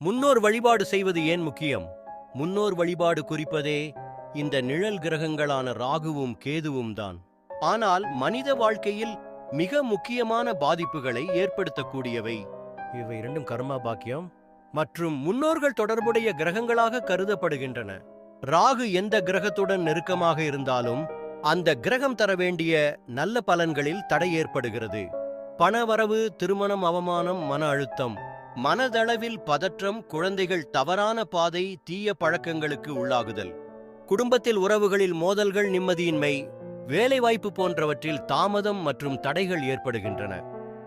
முன்னோர் வழிபாடு செய்வது ஏன் முக்கியம்? முன்னோர் வழிபாடு குறிப்பதே இந்த நிழல் கிரகங்களான ராகுவும் கேதுவும் தான். ஆனால் மனித வாழ்க்கையில் மிக முக்கியமான பாதிப்புகளை ஏற்படுத்தக்கூடியவை. இவை இரண்டும் கர்மா பாக்கியம். மற்றும் முன்னோர்கள் தொடர்புடைய கிரகங்களாக கருதப்படுகின்றன. ராகு எந்த கிரகத்துடன் நெருக்கமாக இருந்தாலும் அந்த கிரகம் தர வேண்டிய நல்ல பலன்களில் தடை ஏற்படுகிறது. பணவரவு திருமணம் அவமானம் மன அழுத்தம் மனதளவில் பதற்றம் குழந்தைகள் தவறான பாதை தீய பழக்கங்களுக்கு உள்ளாகுதல். குடும்பத்தில் உறவுகளில் மோதல்கள் நிம்மதியின்மை வேலைவாய்ப்பு போன்றவற்றில் தாமதம் மற்றும் தடைகள் ஏற்படுகின்றன.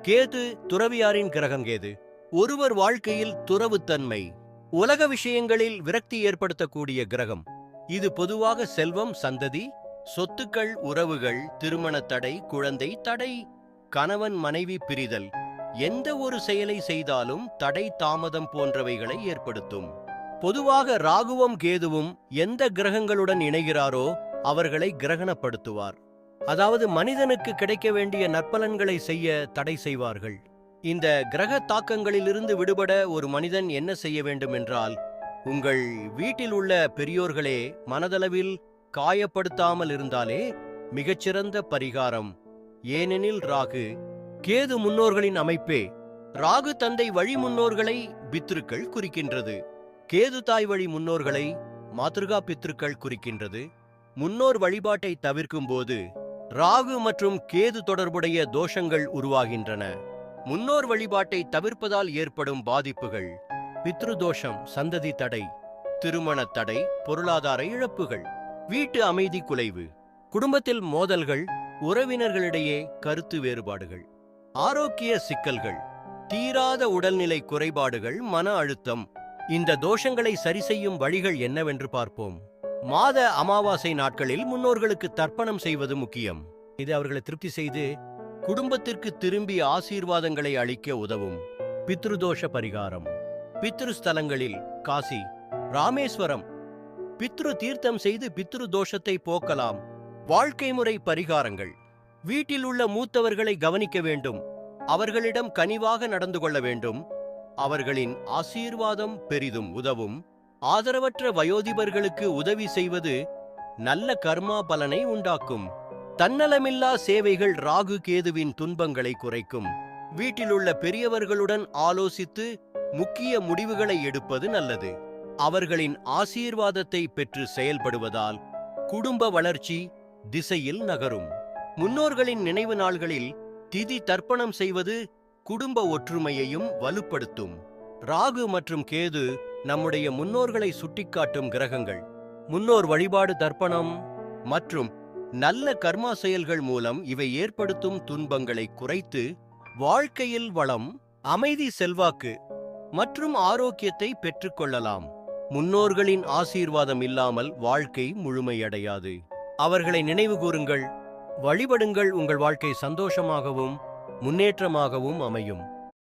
கேது துறவியாரின் கிரகம் கேது. ஒருவர் வாழ்க்கையில் துறவுத்தன்மை உலக விஷயங்களில் விரக்தி ஏற்படுத்தக்கூடிய கிரகம். இது பொதுவாக செல்வம் சந்ததி சொத்துக்கள் உறவுகள் திருமண தடை குழந்தை தடை கணவன் மனைவி பிரிதல். எந்த ஒரு செயலை செய்தாலும் தடை தாமதம் போன்றவைகளை ஏற்படுத்தும். பொதுவாக ராகுவும் கேதுவும் எந்த கிரகங்களுடன் இணைகிறாரோ அவர்களை கிரகணப்படுத்துவார். அதாவது மனிதனுக்கு கிடைக்க வேண்டிய நற்பலன்களை செய்ய தடை செய்வார்கள். இந்த கிரக தாக்கங்களிலிருந்து விடுபட ஒரு மனிதன் என்ன செய்ய வேண்டும் என்றால் உங்கள் வீட்டில் உள்ள பெரியோர்களே மனதளவில் காயப்படுத்தாமல் இருந்தாலே மிகச்சிறந்த பரிகாரம். ஏனெனில் ராகு கேது முன்னோர்களின் அமைப்பே ராகு தந்தை வழி முன்னோர்களை பித்ருக்கள் குறிக்கின்றது. கேது தாய் வழி முன்னோர்களை மாத்ருகா பித்ருக்கள் குறிக்கின்றது. முன்னோர் வழிபாட்டை தவிர்க்கும் போது ராகு மற்றும் கேது தொடர்புடைய தோஷங்கள் உருவாகின்றன. முன்னோர் வழிபாட்டை தவிர்ப்பதால் ஏற்படும் பாதிப்புகள் பித்ருதோஷம் சந்ததி தடை திருமண தடை பொருளாதார இழப்புகள் வீட்டு அமைதி குலைவு குடும்பத்தில் மோதல்கள் உறவினர்களிடையே கருத்து வேறுபாடுகள். ஆரோக்கிய சிக்கல்கள் தீராத உடல்நிலை குறைபாடுகள் மன அழுத்தம். இந்த தோஷங்களை சரி செய்யும் வழிகள் என்னவென்று பார்ப்போம். மாத அமாவாசை நாட்களில் முன்னோர்களுக்கு தர்ப்பணம் செய்வது முக்கியம். இது அவர்களை திருப்தி செய்து குடும்பத்திற்கு திரும்பி ஆசீர்வாதங்களை அளிக்க உதவும். பித்ருதோஷ பரிகாரம். பித்ரு ஸ்தலங்களில் காசி ராமேஸ்வரம். பித்ரு தீர்த்தம் செய்து பித்ரு தோஷத்தை போக்கலாம். வாழ்க்கை முறை பரிகாரங்கள். வீட்டில் உள்ள மூத்தவர்களை கவனிக்க வேண்டும். அவர்களிடம் கனிவாக நடந்து கொள்ள வேண்டும். அவர்களின் ஆசீர்வாதம் பெரிதும் உதவும். ஆதரவற்ற வயோதிபர்களுக்கு உதவி செய்வது நல்ல கர்மா பலனை உண்டாக்கும். தன்னலமில்லா சேவைகள் ராகு கேதுவின் துன்பங்களை குறைக்கும். வீட்டிலுள்ள பெரியவர்களுடன் ஆலோசித்து முக்கிய முடிவுகளை எடுப்பது நல்லது. அவர்களின் ஆசீர்வாதத்தை பெற்று செயல்படுவதால் குடும்ப வளர்ச்சி திசையில் நகரும். முன்னோர்களின் நினைவு நாள்களில் திதி தர்ப்பணம் செய்வது குடும்ப ஒற்றுமையையும் வலுப்படுத்தும். ராகு மற்றும் கேது நம்முடைய முன்னோர்களை சுட்டிக்காட்டும் கிரகங்கள். முன்னோர் வழிபாடு தர்ப்பணம் மற்றும் நல்ல கர்மா செயல்கள் மூலம் இவை ஏற்படுத்தும் துன்பங்களை குறைத்து வாழ்க்கையில் வளம் அமைதி செல்வாக்கு மற்றும் ஆரோக்கியத்தை பெற்றுக்கொள்ளலாம். முன்னோர்களின் ஆசீர்வாதம் இல்லாமல் வாழ்க்கை முழுமையடையாது. அவர்களை நினைவு கூறுங்கள். வழிபடுங்கள் உங்கள் வாழ்க்கை சந்தோஷமாகவும் முன்னேற்றமாகவும் அமையும்.